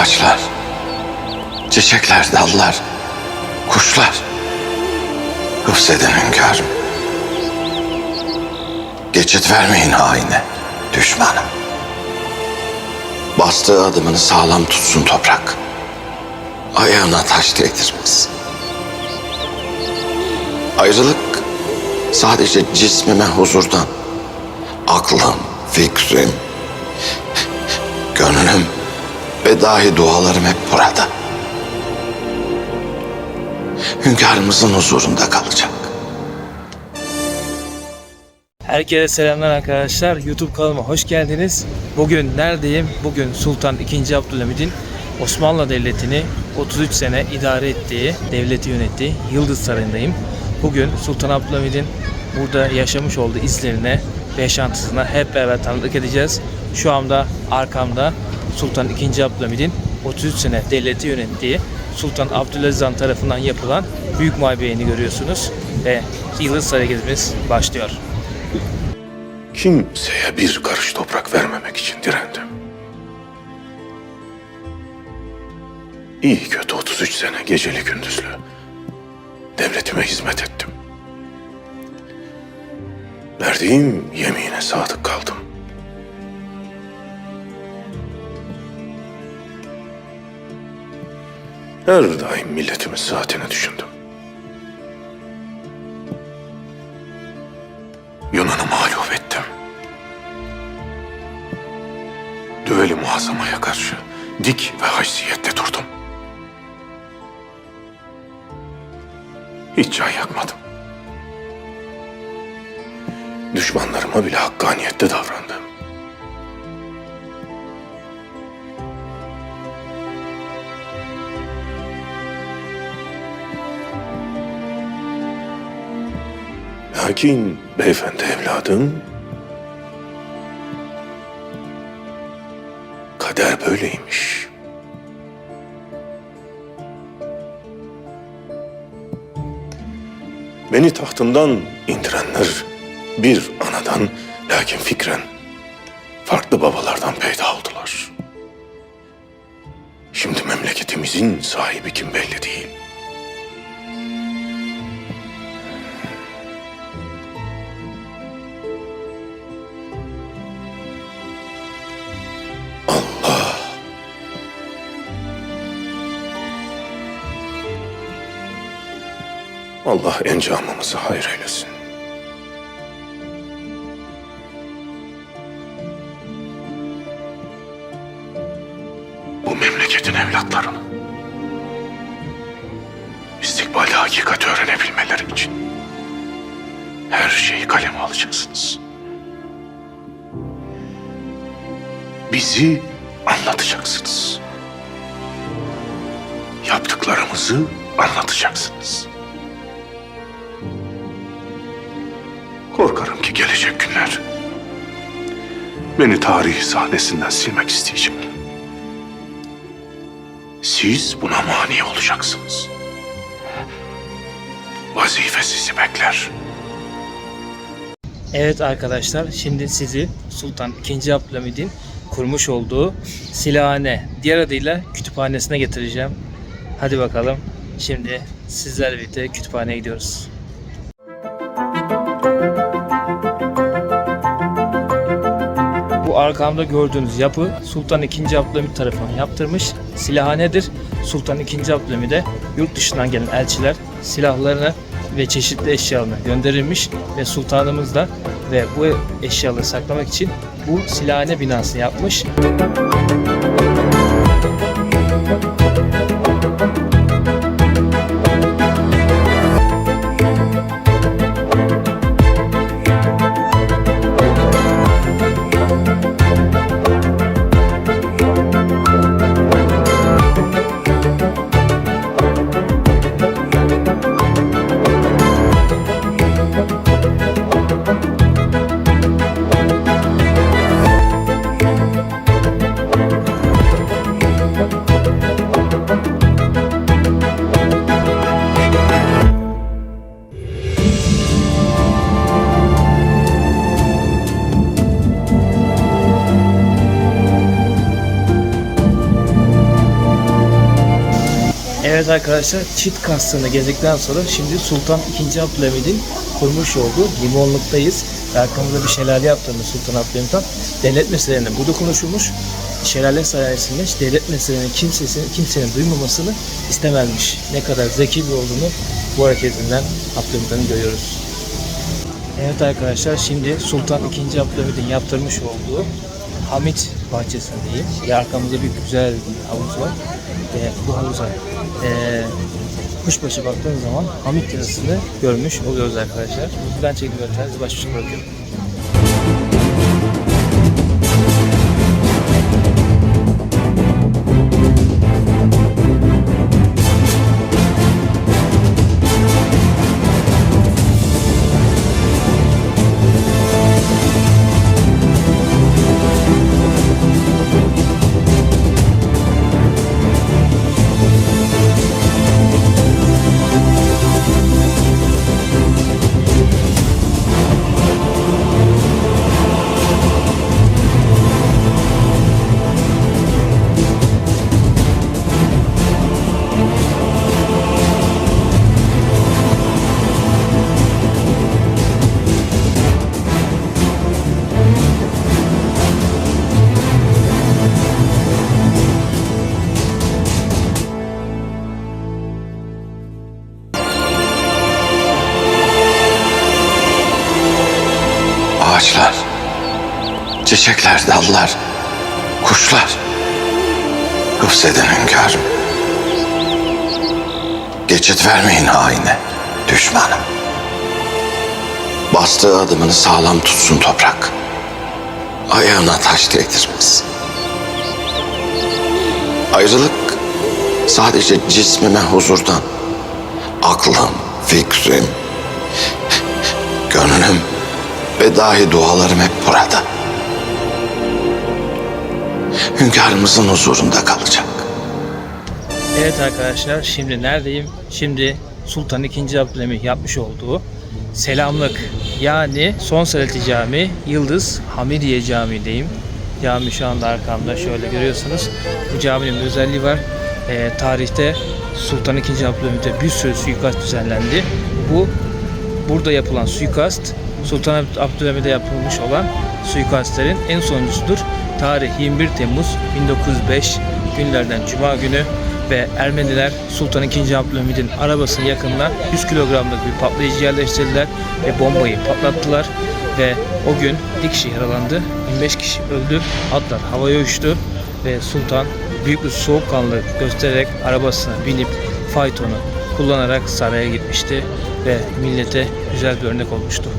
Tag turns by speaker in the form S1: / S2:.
S1: Ağaçlar, çiçekler, dallar, kuşlar. Hıfzedin hünkârım. Geçit vermeyin haine, düşmanım. Bastığı adımını sağlam tutsun toprak. Ayağına taş değdirmez. Ayrılık sadece cismime huzurdan. Aklım, fikrim, gönlüm ve dahi dualarım hep burada. Hünkârımızın huzurunda kalacak.
S2: Herkese selamlar arkadaşlar. YouTube kanalıma hoş geldiniz. Bugün neredeyim? Bugün Sultan II. Abdülhamid'in Osmanlı Devleti'ni 33 sene idare ettiği, devleti yönettiği Yıldız Sarayı'ndayım. Bugün Sultan Abdülhamid'in burada yaşamış olduğu izlerine ve yaşantısına hep beraber tanıklık edeceğiz. Şu anda arkamda Sultan II. Abdülhamid'in 33 sene devleti yönettiği Sultan Abdülaziz tarafından yapılan büyük muhabbeyini görüyorsunuz ve Yıldız Sarayı başlıyor.
S3: Kimseye bir karış toprak vermemek için direndim. İyi kötü 33 sene geceli gündüzlü devletime hizmet ettim. Verdiğim yemine sadık kaldım. Her daim milletimin sıhhatini düşündüm. Yunan'ı mağlup ettim. Düveli muazzamaya karşı dik ve haysiyette durdum. Hiç can yakmadım. Düşmanlarıma bile hakkaniyette davrandım. Lakin beyefendi evladım kader böyleymiş. Beni tahtımdan indirenler bir anadan lakin fikren farklı babalardan peyda oldular. Şimdi memleketimizin sahibi kim belli değil. Allah encamımızı hayır eylesin. Bu memleketin evlatlarının istikbalde hakikati öğrenebilmeleri için her şeyi kaleme alacaksınız. bizi anlatacaksınız. Yaptıklarımızı anlatacaksınız. Korkarım ki gelecek günler beni tarihi sahnesinden silmek isteyecek. Siz buna mani olacaksınız. Vazife sizi bekler.
S2: Evet arkadaşlar şimdi sizi Sultan II. Abdülhamid'in kurmuş olduğu silahane diğer adıyla kütüphanesine getireceğim. Hadi bakalım şimdi sizlerle birlikte kütüphaneye gidiyoruz. Arkamda gördüğünüz yapı Sultan II. Abdülhamid tarafından yaptırmış silahanedir. Sultan II. Abdülhamid'e yurt dışından gelen elçiler silahlarını ve çeşitli eşyalarını gönderilmiş ve sultanımız da ve bu eşyaları saklamak için bu silahane binasını yapmış. Evet arkadaşlar çit kastını gezdikten sonra şimdi Sultan II. Abdülhamid'in kurmuş olduğu limonluktayız. Arkamızda bir şelale yaptığımız Sultan Abdülhamid Han devlet meselelerini burada konuşulmuş. Şelale sayesinde devlet meselelerini kimsesin, kimsenin duymamasını istemezmiş. Ne kadar zeki bir olduğunu bu hareketinden Abdülhamid Han'ı görüyoruz. Evet arkadaşlar şimdi Sultan II. Abdülhamid'in yaptırmış olduğu Hamit bahçesindeyim. Ya arkamızda bir güzel bir havuz var. Ve bu havuza eee kuşbaşı baktığınız zaman Hamit yazısını görmüş oluyoruz arkadaşlar. Ben çekim görüntülerinizi baş başa bırakıyorum.
S1: Çiçekler, dallar, kuşlar. Gıfzeden hünkârım. Geçit vermeyin haine, düşmanım. Bastığı adımını sağlam tutsun toprak. Ayağına taş değdirmez. Ayrılık sadece cismime huzurdan. Aklım, fikrim, gönlüm ve dahi dualarım hep burada. Hünkârımızın huzurunda kalacak.
S2: Evet arkadaşlar şimdi neredeyim? Şimdi Sultan II. Abdülhamid yapmış olduğu selamlık yani Son Salati Camii Yıldız Hamidiye Camii'deyim. Cami şu anda arkamda şöyle görüyorsunuz. Bu caminin bir özelliği var. Ee, tarihte Sultan II. Abdülhamid'e bir sürü suikast düzenlendi. Bu burada yapılan suikast Sultan Abdülhamid'e yapılmış olan suikastlerin en sonuncusudur. Tarih 21 Temmuz 1905 günlerden Cuma günü ve Ermeniler Sultan II. Abdülhamid'in arabasının yakınına 100 kilogramlık bir patlayıcı yerleştirdiler ve bombayı patlattılar ve o gün bir kişi yaralandı, 25 kişi öldü, atlar havaya uçtu ve Sultan büyük bir soğukkanlılık göstererek arabasına binip faytonu kullanarak saraya gitmişti ve millete güzel bir örnek olmuştu.